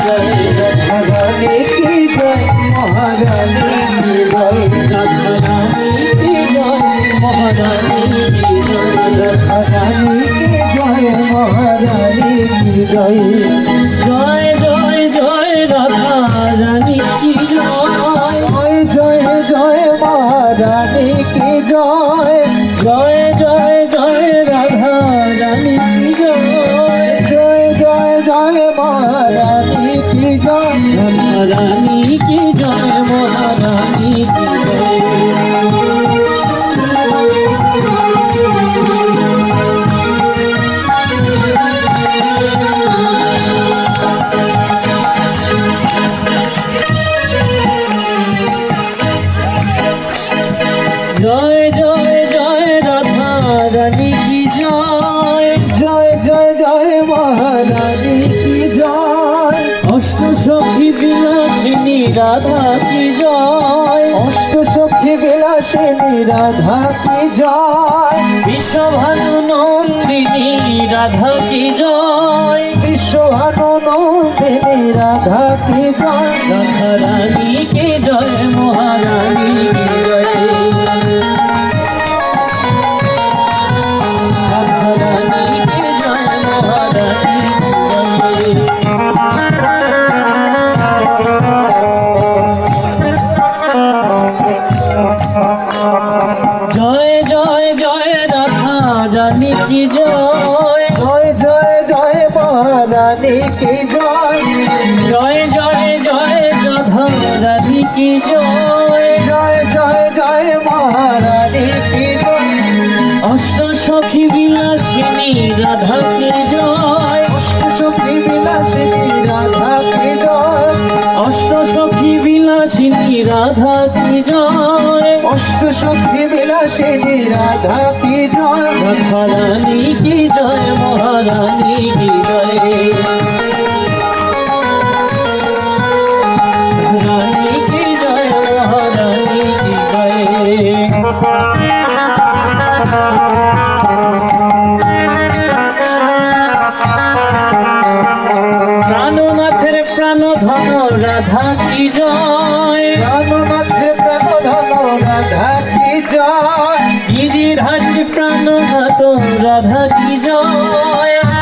জয় রাধারানী কি জয় মহারানী কি জয় রাধারানী জয় জয় রাধারানী কি কি জয় জয় জয় জয় রাধা রানী কি কি জয়? জয় জয় জয় রাধা রাধা কি জয়? অষ্ট সখী বিলাসিনী রাধা কি জয়? বিশ্বভানু নন্দিনী রাধা কি জয়? বিশ্বভানু নন্দিনী রাধা কি জয়? রাধা রানী কি জয় মহারানী। মহারানী কি জয়। জয় জয় জয় রাধা রানী কি জয়। জয় জয় জয় মহারানী কি জয়। অষ্ট সখী বিলাসিনী রাধা কি জয়। অষ্ট সখী বিলাসিনী রাধা কি জয়। অষ্ট সখী বিলাসিনী রাধা কি জয়। অষ্ট সখী বিলাসিনী রাধা কি জয়? রাধা রানী কি জয় মহারানী কি জয়? রানী কি জয় মহারানী কি জয়? প্রাণনাথের প্রাণ ধন রাধা কি জয়? রাধা কি জয়